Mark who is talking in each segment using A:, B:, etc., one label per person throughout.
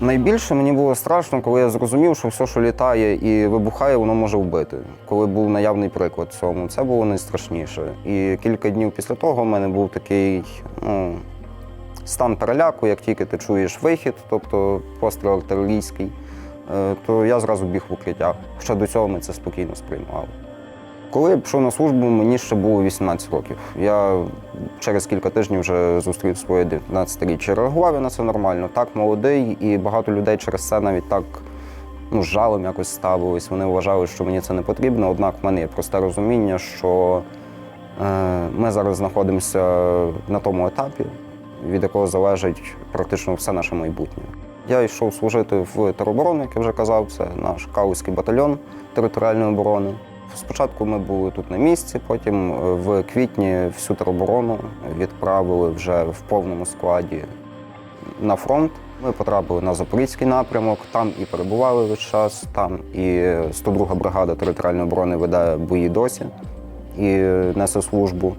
A: Найбільше мені було страшно, коли я зрозумів, що все, що літає і вибухає, воно може вбити. Коли був наявний приклад цьому, це було найстрашніше. І кілька днів після того в мене був такий ну, стан переляку, як тільки ти чуєш вихід, тобто постріл артилерійський, е, то я зразу біг в укриття. Хоча до цього ми це спокійно сприймали. Коли я пішов на службу, мені ще було 18 років. Я через кілька тижнів вже зустрів своє 19-річчя. Реагував на це нормально. Так, молодий, і багато людей через це навіть так ну, з жалем якось ставились. Вони вважали, що мені це не потрібно. Однак в мене є просте розуміння, що е, ми зараз знаходимося на тому етапі, від якого залежить практично все наше майбутнє. Я йшов служити в тероборону, як я вже казав, це наш Калузький батальйон територіальної оборони. Спочатку ми були тут на місці, потім е, в квітні всю тероборону відправили вже в повному складі на фронт. Ми потрапили на Запорізький напрямок, там і перебували весь час, там і 102 бригада територіальної оборони веде бої досі і несе службу.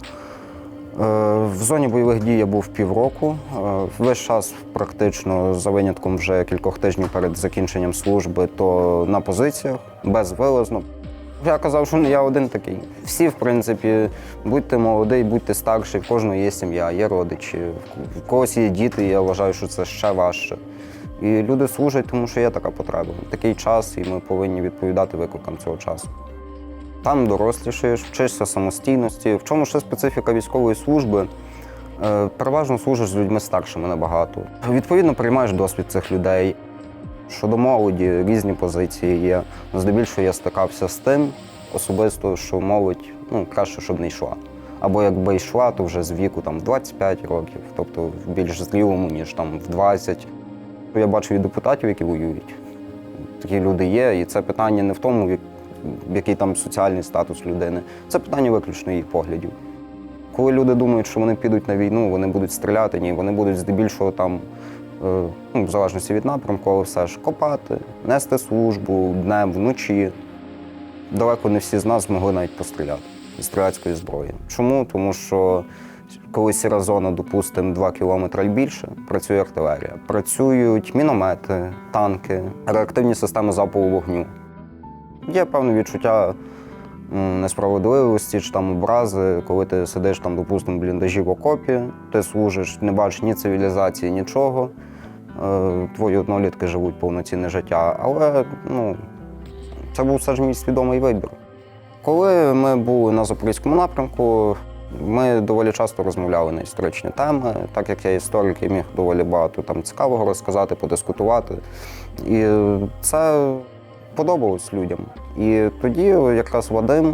A: Е, В зоні бойових дій я був півроку. Е, Весь час, практично, за винятком вже кількох тижнів перед закінченням служби, то на позиціях безвилазно. Я казав, що не я один такий. Всі, в принципі, будьте молодий, будьте старший, в кожного є сім'я, є родичі, в когось є діти, і я вважаю, що це ще важче. І люди служать, тому що є така потреба. Такий час, і ми повинні відповідати викликам цього часу. Там дорослішаєш, вчишся самостійності. В чому ще специфіка військової служби? Е, Переважно служиш з людьми старшими набагато. Відповідно, приймаєш досвід цих людей. Щодо молоді, різні позиції є. Здебільшого я стикався з тим особисто, що молодь ну, краще, щоб не йшла. Або якби йшла, то вже з віку там, в 25 років, тобто в більш зрілому, ніж там в 20. Я бачу і депутатів, які воюють. Такі люди є, і це питання не в тому, який там соціальний статус людини. Це питання виключно їх поглядів. Коли люди думають, що вони підуть на війну, вони будуть стріляти, ні, вони будуть здебільшого там, ну, в залежності від напрямку, але все ж копати, нести службу днем, вночі. Далеко не всі з нас змогли навіть постріляти з стрілецької зброї. Чому? Тому що коли сіра зона, допустимо, 2 кілометри і більше, працює артилерія. Працюють міномети, танки, реактивні системи залпового вогню. Є певне відчуття несправедливості чи там образи, коли ти сидиш там, допустимо, в бліндажі в окопі, ти служиш, не бачиш ні цивілізації, нічого. Е, Твої однолітки живуть повноцінне життя. Але ну, це був все ж мій свідомий вибір. Коли ми були на Запорізькому напрямку, ми доволі часто розмовляли на історичні теми, так як я історик, я міг доволі багато там цікавого розказати, подискутувати. І це подобалось людям. І тоді якраз Вадим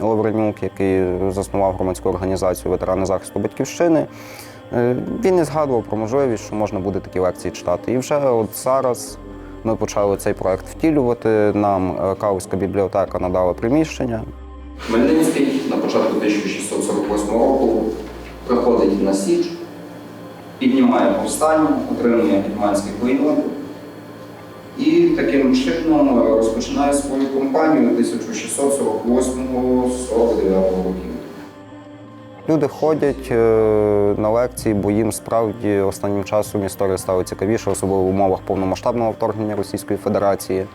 A: е, Лавренюк, який заснував громадську організацію ветерани захисту батьківщини, е, він і згадував про можливість, що можна буде такі лекції читати. І вже от зараз ми почали цей проект втілювати. Нам е, Калузька бібліотека надала приміщення. Хмельницький на початку 1648 року приходить на Січ, піднімає повстання, отримує гетьманський клейнот і таким чином е, розпочинає свою кампанію 1648-49 років. Люди ходять е, на лекції, бо їм справді останнім часом історія стала цікавіше, особливо в умовах повномасштабного вторгнення Російської Федерації.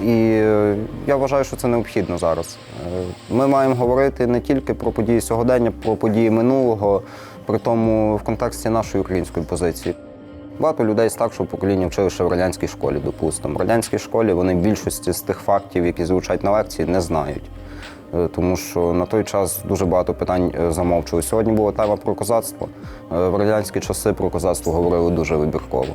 A: І е, я вважаю, що це необхідно зараз. Ми маємо говорити не тільки про події сьогодення, про події минулого, при тому в контексті нашої української позиції. Багато людей старшого покоління вчили ще в радянській школі, допустимо. В радянській школі вони більшості з тих фактів, які звучать на лекції, не знають. Е, Тому що на той час дуже багато питань е, замовчували. Сьогодні була тема про козацтво. Е, В радянські часи про козацтво говорили дуже вибірково.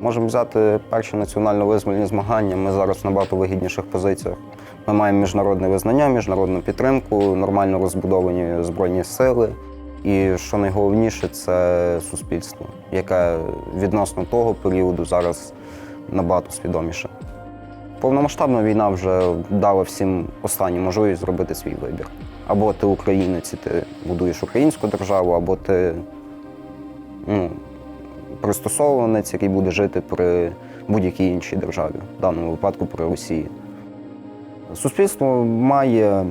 A: Можемо взяти перші національно-визвольні змагання. Ми зараз в набагато вигідніших позиціях. Ми маємо міжнародне визнання, міжнародну підтримку, нормально розбудовані збройні сили. І що найголовніше, це суспільство, яке відносно того періоду зараз набагато свідоміше. Повномасштабна війна вже дала всім останню можливість зробити свій вибір. Або ти українець, і ти будуєш українську державу, або ти ну, пристосованець, який буде жити при будь-якій іншій державі, в даному випадку при Росії. Суспільство має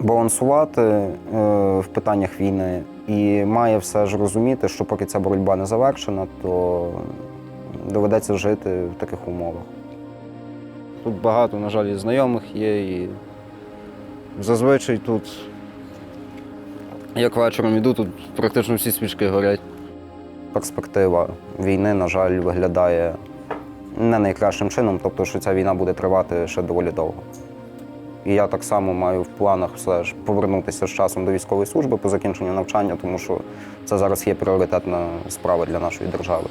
A: балансувати е, в питаннях війни і має все ж розуміти, що поки ця боротьба не завершена, то доведеться жити в таких умовах. Тут багато, на жаль, і знайомих є, і зазвичай тут, як вечором іду, тут практично всі свічки горять. Перспектива війни, на жаль, виглядає не найкращим чином, тобто, що ця війна буде тривати ще доволі довго. І я так само маю в планах все ж повернутися з часом до військової служби по закінченню навчання, тому що це зараз є пріоритетна справа для нашої держави.